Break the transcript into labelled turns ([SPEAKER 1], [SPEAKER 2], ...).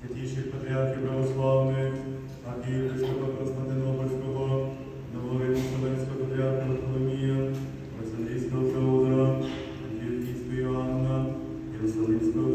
[SPEAKER 1] святіших патріархів православних, архієпископа Константинопольського, Новоримського патріарха Варфоломія, Олександрійського Феодора, Антіохійського Анна, Єрусалимського